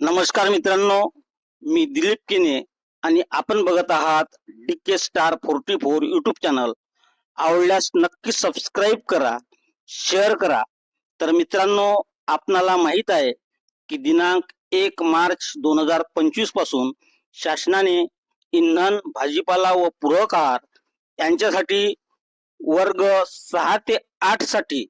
नमस्कार मित्रांनो मी दिलीप किने आणि आपण बघत आहात D K star forty four YouTube channel आवडल्यास नक्की सबस्क्राईब करा शेअर करा. तर मित्रांनो आपणाला माहीत आहे की दिनांक एक मार्च दोन हजार पंचवीसपासून शासनाने इंधन भाजीपाला व पूरक आहार यांच्यासाठी वर्ग सहा ते आठसाठी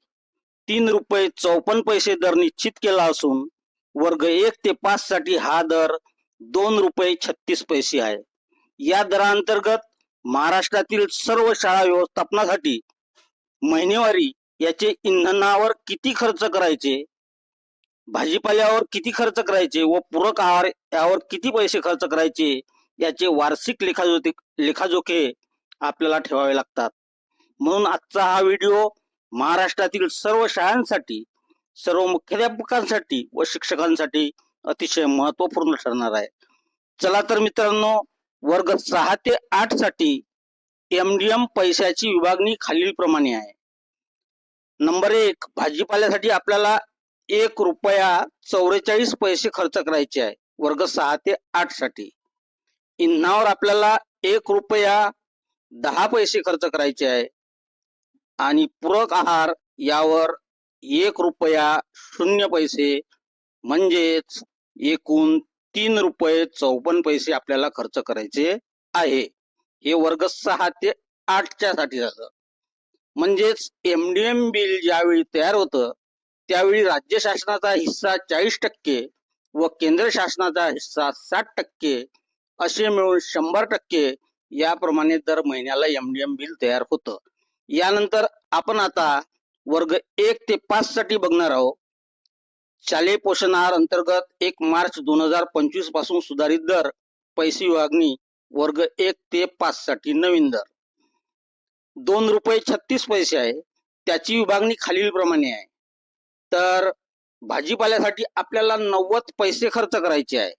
तीन रुपये चौपन्न पैसे दर निश्चित केला असून वर्ग एक ते पाच साठी हा दर दोन रुपये छत्तीस पैसे आहे. या दराअंतर्गत महाराष्ट्रातील सर्व शाळा व्यवस्थापनासाठी महिनेवारी याचे इंधनावर किती खर्च करायचे? भाजीपाल्यावर किती खर्च करायचे व पूरक आहार यावर किती पैसे खर्च करायचे? याचे वार्षिक लेखाजोखे लेखाजोखे आपल्याला ठेवावे लागतात. म्हणून आजचा हा व्हिडिओ महाराष्ट्रातील सर्व शाळांसाठी सर्व मुख्याध्यापकांसाठी व शिक्षकांसाठी अतिशय महत्त्वपूर्ण ठरणार आहे. चला तर मित्रांनो वर्ग सहा ते आठसाठी एमडीएम पैशाची विभागणी खालील प्रमाणे आहे. नंबर एक भाजीपाल्यासाठी आपल्याला एक रुपया चौवेचाळीस पैसे खर्च करायचे आहे वर्ग सहा ते आठसाठी. इंधनावर आपल्याला एक रुपया दहा पैसे खर्च करायचे आहे. आणि पूरक आहार यावर एक रुपया शून्य पैसे म्हणजेच एकूण तीन रुपये चौपन्न पैसे आपल्याला खर्च करायचे आहे. हे वर्ग सहा ते आठच्या साठी झालं. म्हणजेच एमडीएम बिल ज्यावेळी तयार होतं त्यावेळी राज्य शासनाचा हिस्सा चाळीस टक्के व केंद्र शासनाचा हिस्सा साठ टक्के असे मिळून शंभर टक्के याप्रमाणे दर महिन्याला एमडीएम बिल तयार होतं. यानंतर आपण आता वर्ग एक ते पाच साठी बघणार आहोत शालेय पोषण आहार अंतर्गत एक मार्च दोन हजार पंचवीसपासून सुधारित दर पैसे विभागणी वर्ग एक ते पाच साठी नवीन दर. दोन रुपये छत्तीस पैसे आहे त्याची विभागणी खालील प्रमाणे आहे. तर भाजीपाल्यासाठी आपल्याला नव्वद पैसे खर्च करायचे आहे.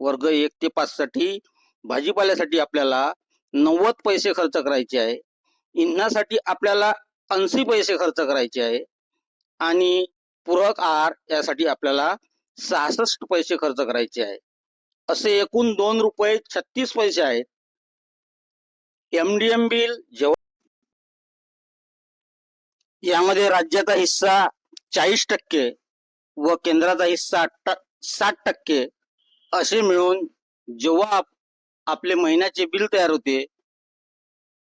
वर्ग एक ते पाच साठी भाजीपाल्यासाठी आपल्याला नव्वद पैसे खर्च करायचे आहे. इंधनासाठी आपल्याला ऐंशी पैसे खर्च करायचे आहे. आणि पूरक आहार यासाठी आपल्याला सहासष्ट पैसे खर्च करायचे आहे. असे एकूण दोन रुपये छत्तीस पैसे आहेत. एमडीएम बिल जेव्हा यामध्ये राज्याचा हिस्सा चाळीस टक्के व केंद्राचा हिस्सा साठ टक्के असे मिळून जेव्हा आपले महिन्याचे बिल तयार होते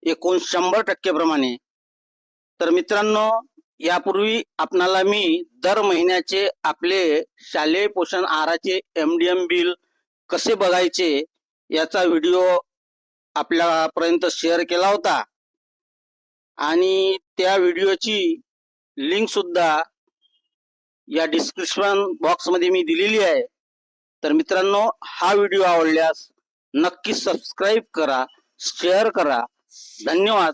एकूण शंभर टक्के प्रमाणे तर मित्रांनो यापूर्वी आपणाला मी दर महिन्याचे आपले शालेय पोषण आहाराचे एमडीएम बिल कसे बघायचे याचा व्हिडिओ आपल्यापर्यंत शेअर केला होता. आणि त्या व्हिडिओची लिंक सुद्धा या डिस्क्रिप्शन बॉक्समध्ये मी दिलेली आहे. तर मित्रांनो हा व्हिडिओ आवडल्यास नक्की सबस्क्राईब करा शेअर करा. धन्यवाद.